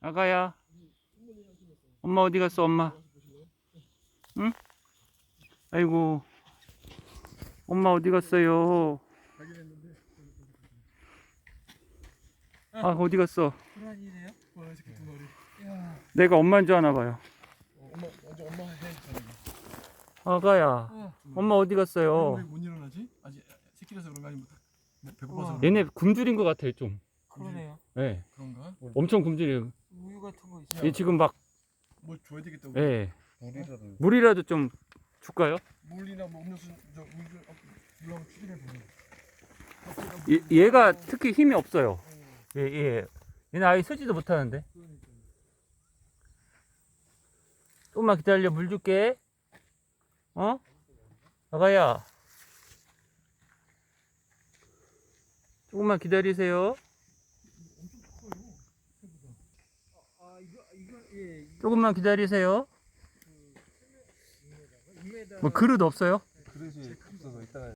아가야. 엄마 어디 갔어, 엄마? 응? 아이고. 엄마 어디 갔어요? 아, 어디 갔어? 호랑이네요? 와, 이 새끼 두 마리. 야, 내가 엄마인 줄 아나 봐요. 어, 엄마, 먼저 엄마 해. 저녁에. 아가야. 어, 엄마 어디 갔어요? 왜못 일어나지? 아직 새끼라서 그런가 아니면 배- 배고파서 우와. 그런가? 얘네 굶주린 것 같아, 좀. 그러네요. 예. 그런가? 엄청 굶주려. 우 있어요. 얘 지금 막, 뭘 줘야 되겠다고. 예. 물이라도 물이라도 좀 줄까요? 물이나 뭐 음료수 저 물, 어, 물하고 튀기를 보내. 얘, 얘가 특히 힘이 없어요. 예, 예. 얘는 아예 서지도 못하는데. 조금만 기다려, 물 줄게. 어? 아가야. 조금만 기다리세요. 아, 이거 이거 예, 조금만 기다리세요. 2m. 뭐 그릇 없어요?